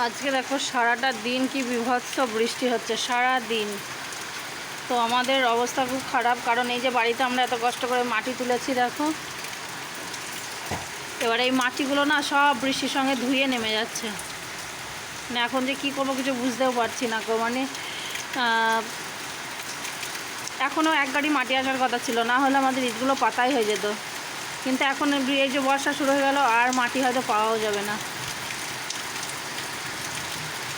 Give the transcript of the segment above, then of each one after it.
আজকে দেখো সারাটা দিন কি বিভৎস বৃষ্টি হচ্ছে, সারা দিন। তো আমাদের অবস্থা খুব খারাপ, কারণ এই যে বাড়িতে আমরা এত কষ্ট করে মাটি তুলেছি, দেখো। এবার এই মাটিগুলো না সব বৃষ্টির সঙ্গে ধুয়ে নেমে যাচ্ছে। মানে এখন যে কি করব কিছু বুঝতেও পারছি না গো মানে এখনও এক গাড়ি মাটি আসার কথা ছিল, না হলে আমাদের ইটগুলো পাতাই হয়ে যেত। কিন্তু এখন এই যে বর্ষা শুরু হয়ে গেল, আর মাটি হয়তো পাওয়াও যাবে না।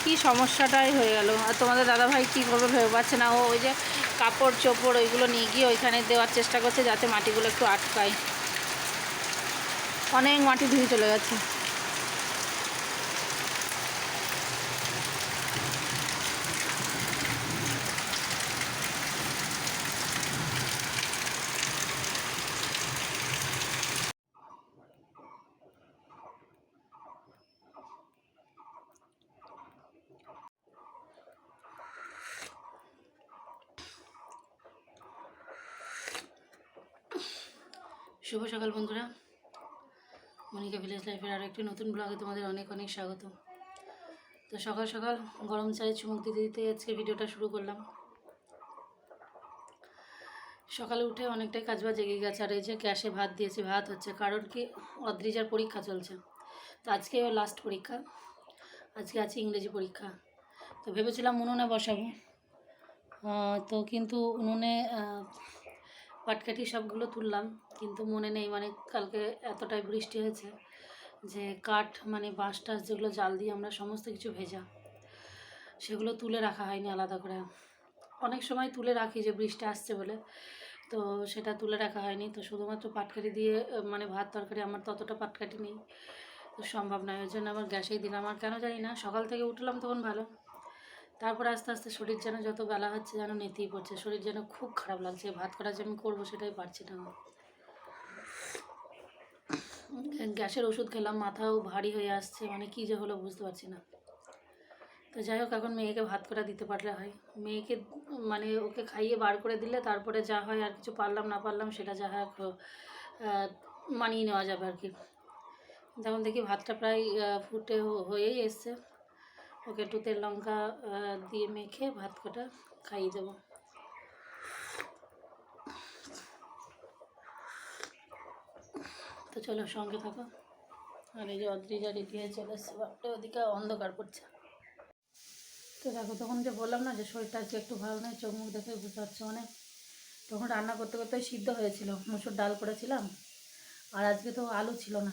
কি সমস্যাটাই হয়ে গেল। আর তোমাদের দাদাভাই কী করবে ভেবে পাচ্ছে না। ও ওই যে কাপড় চোপড় ওইগুলো নিয়ে গিয়ে ওইখানে দেওয়ার চেষ্টা করছে যাতে মাটিগুলো একটু আটকায়। অনেক মাটি ধুয়ে চলে গেছে। শুভ সকাল বন্ধুরা। মনিকা ভিলেজ লাইফের আরও একটি নতুন ব্লগে তোমাদের অনেক অনেক স্বাগত। তো সকাল সকাল গরম চায়ে চুমুক দিতে দিতে আজকে ভিডিওটা শুরু করলাম। সকালে উঠে অনেকটাই কাজবাজ এগিয়ে গেছে, আর এই যে গ্যাসে ভাত দিয়েছি, ভাত হচ্ছে, কারণ কি অদ্রিজার পরীক্ষা চলছে। তো আজকে লাস্ট পরীক্ষা, আজকে আছে ইংরেজি পরীক্ষা। তো ভেবেছিলাম উনুনে বসাবো। তো কিন্তু উনুনে পাটকাঠি সবগুলো তুললাম, কিন্তু মনে নেই মানে কালকে এতটাই বৃষ্টি হয়েছে যে কাঠ মানে বাঁশ টাস যেগুলো জাল দিয়ে আমরা সমস্ত কিছু ভেজা, সেগুলো তুলে রাখা হয়নি আলাদা করে। অনেক সময় তুলে রাখি যে বৃষ্টি আসছে বলে, তো সেটা তুলে রাখা হয়নি। তো শুধুমাত্র পাটকাঠি দিয়ে মানে ভাত তরকারি, আমার ততটা পাটকাঠি নেই, তো সম্ভব নয়। ওই জন্য আবার গ্যাসেই দিলাম। আর কেন জানি না, সকাল থেকে উঠলাম তখন ভালো। তারপরে আস্তে আস্তে শরীর যেন যত বেলা হচ্ছে যেন নেতেই পড়ছে। শরীর যেন খুব খারাপ লাগছে। ভাত করা যে করব সেটাই পারছি না। গ্যাসের ওষুধ খেলাম, মাথাও ভারী হয়ে আসছে। মানে কী যে হলো বুঝতে পারছি না। তো যাই হোক, এখন মেয়েকে ভাত করা দিতে পারলে হয়। মেয়েকে মানে ওকে খাইয়ে বার করে দিলে তারপরে যা হয় আর কিছু পারলাম না পারলাম সেটা যা হয় মানিয়ে নেওয়া যাবে আর কি। যেমন দেখি ভাতটা প্রায় ফুটে হয়েই এসছে। ওকে তেল লঙ্কা দিয়ে মেখে ভাত কটা খাইয়ে দেবো। তো চলো সঙ্গে থাকো। আর এই যে অদ্রিজা রেডি হয়ে চলে এসছে ওদিকে অন্ধকার পড়ছে তো দেখো, তখন যে বললাম না যে শরীরটা আজকে একটু ভালো নয় চোখ মুখ দেখে বুঝতে পারছ মানে তখন রান্না করতে করতে সিদ্ধ হয়েছিল, মুসুর ডাল করেছিলাম। আর আজকে তো আলু ছিল না।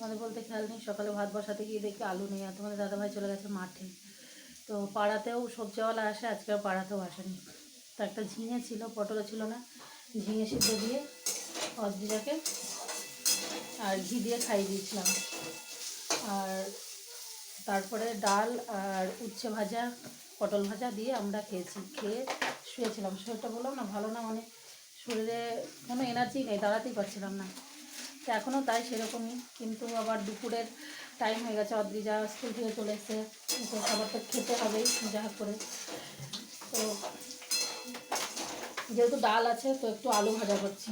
তোমাদের বলতে খেয়াল নেই, সকালে ভাত বসাতে গিয়ে দেখি আলু নেই, আর তোমাদের দাদাভাই চলে গেছে মাঠে। তো পাড়াতেও সবজিওয়ালা আসে, আজকেও পাড়াতেও আসেনি। তো একটা ঝিঙে ছিল, পটলও ছিল না। ঝিঙে সিদ্ধ দিয়ে অদ্রিজাকে আর ঘি দিয়ে খাইয়ে দিয়েছিলাম। আর তারপরে ডাল আর উচ্ছে ভাজা, পটল ভাজা দিয়ে আমরা খেয়েছি। খেয়ে শুয়েছিলাম। শরীরটা বললাম না, ভালো না মানে শরীরে কোনো এনার্জি নেই, দাঁড়াতেই পারছিলাম না। এখনও তাই সেরকমই। কিন্তু আবার দুপুরের টাইম হয়ে গেছে অদ্রিজা স্কুল থেকে চলে এসছে, তো খাবার তো খেতে হবেই, যা করে। তো যেহেতু ডাল আছে, তো একটু আলু ভাজা করছি।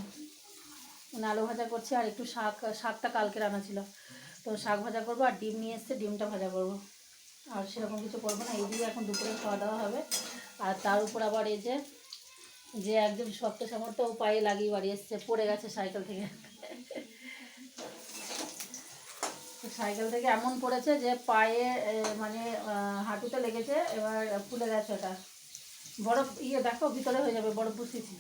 মানে আলু ভাজা করছি আর একটু শাক, শাকটা কালকে রান্না ছিল। তো শাক ভাজা করব আর ডিম নিয়ে এসছে, ডিমটা ভাজা করব। আর সেরকম কিছু করব না, এই দিয়ে এখন দুপুরে খাওয়া দাওয়া হবে। আর তার উপর আবার এই যে যে একজন শক্ত সামর্থ্য পায়ে লাগিয়ে বাড়ি এসছে, পড়ে গেছে সাইকেল থেকে তো সাইকেল থেকে এমন পড়েছে যে পায়ে মানে হাঁটুতে লেগেছে, এবার ফুলে গেছে ওটা। বরফ ইয়ে দেখো, ভিতরে হয়ে যাবে, বরফ বসিয়েছি।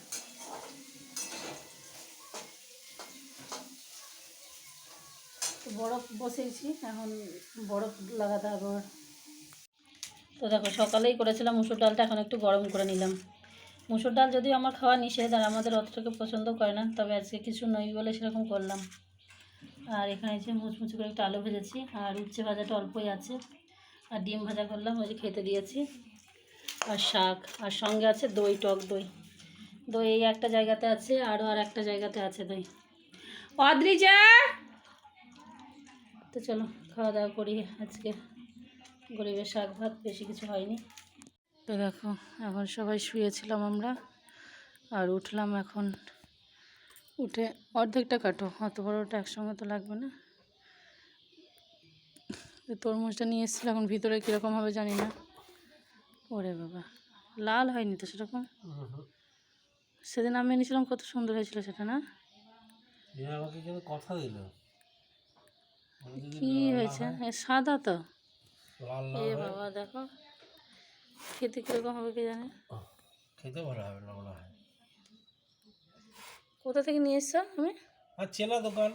বরফ বসিয়েছি, এখন বরফ লাগাতে হবে। তো দেখো, সকালেই করেছিলাম মুসুর ডালটা, এখন একটু গরম করে নিলাম। মুসুর ডাল যদিও আমার খাওয়া নিষেধ, আর আমাদের অতটাকে পছন্দ করে না, তবে আজকে কিছু নই বলে সেরকম করলাম। আর এখানে যে মুচমুচে করে একটু আলু ভেজেছি আর উচ্ছে ভাজাটা অল্পই আছে। আর ডিম ভাজা করলাম, ওই যে খেতে দিয়েছি। আর শাক, আর সঙ্গে আছে দই, টক দই। দই এই একটা জায়গাতে আছে, আরও আর একটা জায়গাতে আছে দই। অদ্রিজা তো চলো, খাওয়া দাওয়া করি আজকে। গরিবের শাক ভাত, বেশি কিছু হয়নি। তো দেখো, এখন সবাই শুয়েছিলাম আমরা, আর উঠলাম এখন উঠে অর্ধেকটা কাটো অত বড়োটা একসঙ্গে তো লাগবে না। তরমুজটা নিয়ে এসেছিল এখন ভিতরে কীরকম হবে জানি না। ওরে বাবা লাল হয়নি তো সেরকম? সেদিন আমি এনেছিলাম কত সুন্দর হয়েছিল সেটা না? আমাকে কথা দিল। কি হয়েছে? সাদা তো? এ বাবা দেখো খেতে কীরকম হবে কি জানে? খেতে ভালো হবে না মনে হয়। কোথা থেকে নিয়ে এসছো আমি আর চেনা দোকান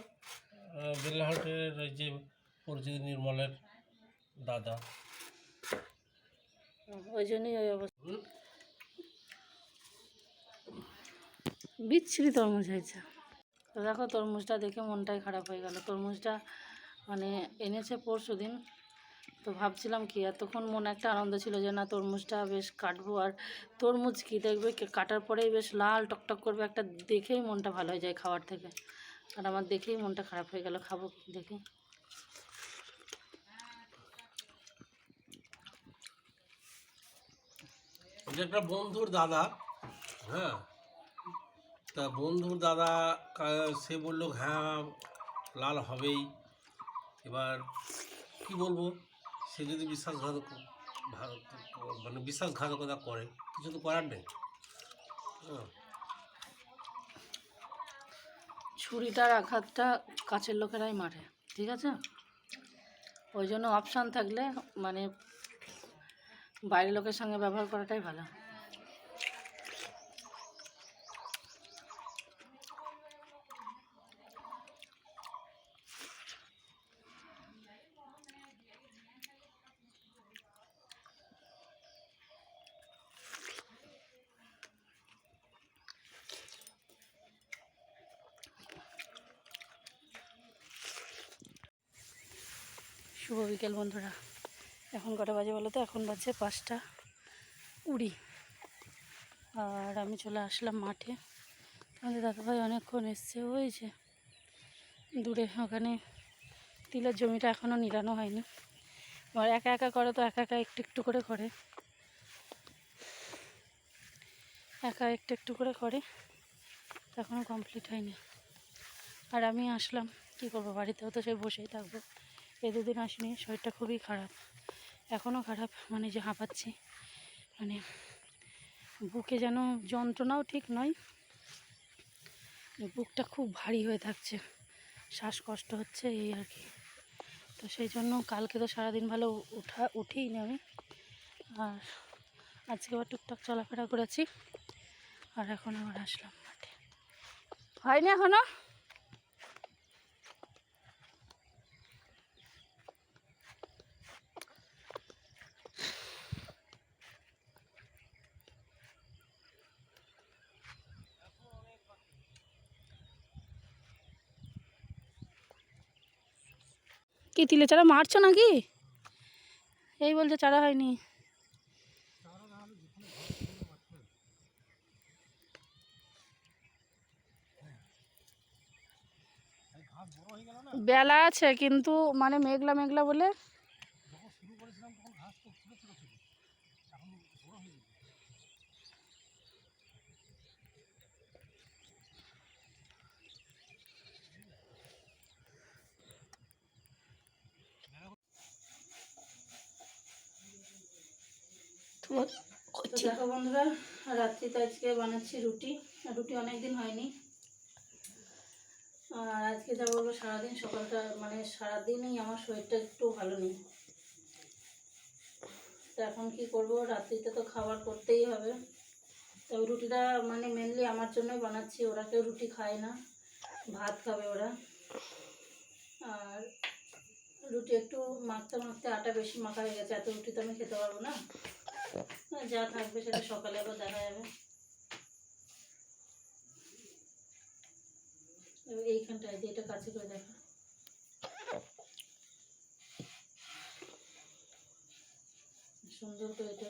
বেল্লাহাটের ওই যে পরিচিত নির্মলের দাদা। ওই জন্যই ওই অবস্থা। বিচ্ছিরি তরমুজ হয়েছে। তো দেখো তরমুজটা দেখে মনটাই খারাপ হয়ে গেল। তরমুজটা মানে এনেছে পরশু দিন তো ভাবছিলাম কি, এতক্ষণ মনে একটা আনন্দ ছিল যে না, তরমুজটা বেশ কাটবো আর তরমুজ কি দেখবে? কাটার পরেই বেশ লাল টকটক করবে, একটা দেখেই মনটা ভালো হয়ে যায় খাওয়ার থেকে। আর আমার দেখেই মনটা খারাপ হয়ে গেল, খাব দেখে। একটা বন্ধুর দাদা হ্যাঁ? তা বন্ধুর দাদা সে বলল হ্যাঁ লাল হবেই। এবার কি বলব? সে যদি বিশ্বাসঘাতক মানে বিশ্বাসঘাতকতা করে, কিছু তো করার নেই। হ্যাঁ। ছুরিটার আঘাতটা কাছের লোকেরাই মারে, ঠিক আছে? ওই জন্য অপশান থাকলে মানে বাইরের লোকের সঙ্গে ব্যবহার করাটাই ভালো। শুভ বিকেল, বন্ধুরা। এখন কটা বাজে বলো তো? এখন বাজে পাঁচটা কুড়ি। আর আমি চলে আসলাম মাঠে। আমাদের দাদাভাই অনেকক্ষণ এসছে যে দূরে ওখানে তিলের জমিটা এখনও নিরানো হয়নি। আর একা একা করে তো একা একা একটু একটু করে করে। একা একটু একটু করে করে এখনও কমপ্লিট হয়নি। আর আমি আসলাম, কী করব? বাড়িতেও তো সে বসেই থাকব। এই দুদিন আসিনি, শরীরটা খুবই খারাপ। এখনও খারাপ মানে যে হাঁপাচ্ছি মানে বুকে যেন যন্ত্রণাও ঠিক নয়, বুকটা খুব ভারী হয়ে থাকছে, শ্বাসকষ্ট হচ্ছে, এই আর কি। তো সেই জন্য কালকে তো সারাদিন ভালো উঠা নি আমি। আর আজকে আবার টুকটাক চলাফেরা করেছি, আর এখন আবার আসলাম মাঠে। হয়নি এখনও? কি তিলে চারা মারছো নাকি? এই বলছে চারা হয়নি। বেলা আছে, কিন্তু মানে মেঘলা মেঘলা বলে তো দেখো বন্ধুরা রাত্রিতে আজকে বানাচ্ছি রুটি। আর রুটি অনেক দিন হয়নি। আর আজকে যা বলব সারাদিন সকালটা মানে সারাদিনই আমার শরীরটা একটু ভালো নেই। তো এখন কি করব রাত্রিতে তো খাবার করতেই হবে। তবে রুটিটা মানে মেনলি আমার জন্যই বানাচ্ছি ওরা কেউ রুটি খায় না। ভাত খাবে ওরা। আর রুটি একটু মাখতে মাখতে আটা বেশি মাখা হয়ে গেছে এত রুটি তো আমি খেতে পারব না। যা থাকবে সেটা সকালে আবার দেখা যাবে। এইখানটায় দিয়ে এটা কাছে করে দেখা। সুন্দর করে এটা।